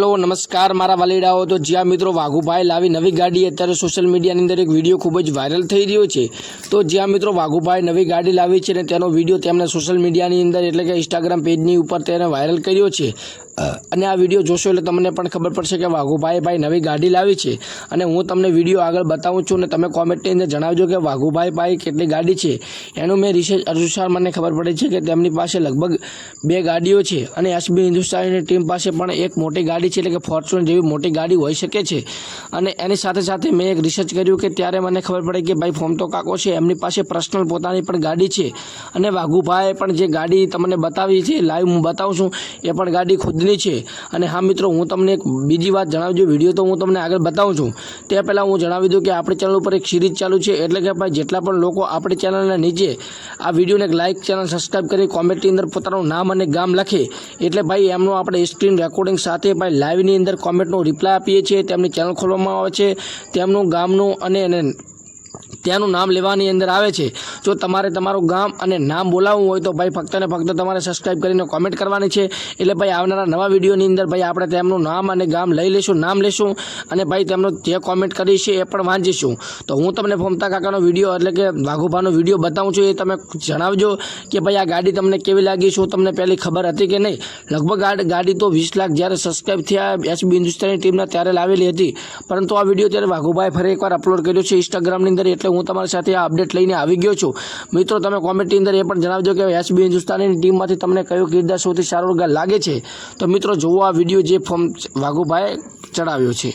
નમસ્કાર. મારા વાલીડાઓ, તો જ્યાં મિત્રો વાઘુભાઈ લાવી નવી ગાડી, અત્યારે સોશિયલ મીડિયાની અંદર એક વીડિયો ખૂબ જ વાયરલ થઈ રહ્યો છે. તો જ્યાં મિત્રો વાઘુભાઈ નવી ગાડી લાવી છે અને તેનો વીડિયો તેમણે સોશિયલ મીડિયાની અંદર, એટલે કે ઇન્સ્ટાગ્રામ પેજની ઉપર તેને વાયરલ કર્યો છે. અને આ વીડિયો જોશો એટલે તમને પણ ખબર પડશે કે વાઘુભાઈ ભાઈ નવી ગાડી લાવી છે. અને હું તમને વીડિયો આગળ બતાવું છું અને તમે કોમેન્ટની અંદર જણાવજો કે વાઘુભાઈ ભાઈ કેટલી ગાડી છે. એનું મેં રિસર્ચ અનુસાર મને ખબર પડી છે કે તેમની પાસે લગભગ બે ગાડીઓ છે અને એસબી હિન્દુસ્તાનની ટીમ પાસે પણ એક મોટી ગાડી છે એટલે કે ફોર્ચ્યુનર જેવી મોટી ગાડી હોઈ શકે છે. અને એની સાથે સાથે મેં એક રિસર્ચ કર્યું કે ત્યારે મને ખબર પડી કે ભાઈ ફોમ તો કાકો છે, એમની પાસે પર્સનલ પોતાની પણ ગાડી છે. અને વાઘુભાઈએ પણ જે ગાડી તમને બતાવી છે લાઈવ હું બતાવું છું, એ પણ ગાડી ખુદની છે. અને હા, મિત્રો, હું તમને એક બીજી વાત જણાવજો વીડિયો તો હું તમને આગળ બતાવું છું. તે પહેલાં હું જણાવી દઉં કે આપણી ચેનલ ઉપર એક સિરીઝ ચાલુ છે. એટલે કે ભાઈ, જેટલા પણ લોકો આપણી ચેનલના નીચે આ વિડીયોને એક લાઇક ચેનલ સબસ્ક્રાઈબ કરી કોમેન્ટની અંદર પોતાનું નામ અને ગામ લખે. એટલે ભાઈ, એમનું આપણે સ્ક્રીન રેકોર્ડિંગ સાથે ભાઈ લાઈવની અંદર કોમેન્ટનો રિપ્લાય આપીએ છીએ. તેમની ચેનલ ખોલવામાં આવે છે. તેમનું ગામનું અને એને ત્યાંનું નામ લેવાની અંદર આવે છે. જો તમારે તમારું ગામ અને નામ બોલાવવું હોય તો ભાઈ ફક્ત ને ફક્ત તમારે સબસ્ક્રાઈબ કરીને કોમેન્ટ કરવાની છે. એટલે ભાઈ આવનારા નવા વિડીયોની અંદર ભાઈ આપણે તેમનું નામ અને ગામ લઈ લઈશું, નામ લેશું અને ભાઈ તેમનું જે કોમેન્ટ કરી છે એ પણ વાંચીશું. તો હું તમને ફોમતા કાકાનો વીડિયો એટલે કે વાઘુભાનો વીડિયો બતાવું છું એ તમે જણાવજો કે ભાઈ આ ગાડી તમને કેવી લાગી, શું તમને પહેલી ખબર હતી કે નહીં? લગભગ ગાડી તો વીસ લાખ જ્યારે સબસ્ક્રાઈબ થયા એસબી હિન્દુસ્તાની ટીમના ત્યારે લાવેલી હતી. પરંતુ આ વીડિયો ત્યારે વાઘુભાઈ ફરી એકવાર અપલોડ કર્યો છે ઇન્સ્ટાગ્રામની અંદર એટલે હું તમારી સાથે આ અપડેટ લઈને આવી ગયો છું. મિત્રો, તમે કોમેન્ટની અંદર એ પણ જણાવજો કે એસબી હિન્દુસ્તાનની ટીમમાંથી તમને કયો કિરદાર સૌથી સારો લાગે છે. તો મિત્રો જોવો આ વીડિયો જે ફોર્મ વાઘુભાઈ ચડાવ્યો છે.